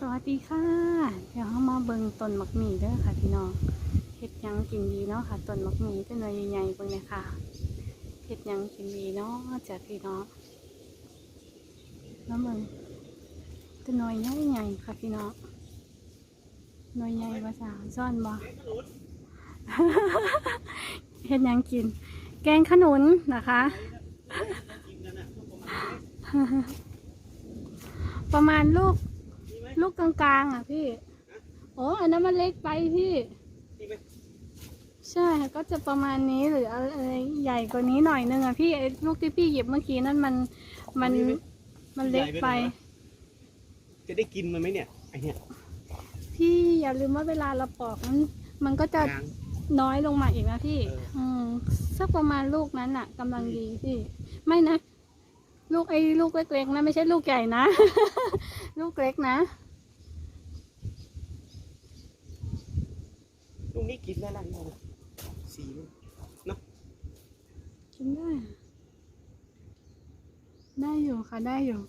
สวัสดีค่ะ เดี๋ยวเรามาเบิ่งต้นมักหมี่เด้อค่ะพี่น้องเห็ดยังกินดีเนาะค่ะต้นมักหมี่ต้นน้อยใหญ่ๆเบิ่งเลยค่ะเห็ดยังกินดีเนาะจากพี่น้องแล้วเบิ่งต้นน้อยใหญ่ๆค่ะพี่น้องน้อยใหญ่ภาษาซ่อนบ่เห็ดยังกิน แกงขนุนนะคะประมาณลูก ลูกกลางๆอะพี่โอ้อันนั้นมันเล็กไปพี่ใช่ค่ะก็จะประมาณนี้หรืออะไรใหญ่กว่านี้หน่อยนึงอะพี่ไอ้ลูกที่พี่หยิบเมื่อกี้นั่นมันมันมันเล็กไป จะได้กินมันไหมเนี่ยไอเนี่ย พี่อย่าลืมว่าเวลาเราปอกมันมันก็จะยางน้อยลงมาอีกนะพี่เอออืมสักประมาณลูกนั้นอะกำลังดีพี่ ไม่นะ ลูกไอ้ลูกเล็กๆนะไม่ใช่ลูกใหญ่นะ ลูกเล็กนะ ลูกนี้กินได้แล้วนี่นะสีมันกินได้อะได้อยู่ค่ะได้อยู่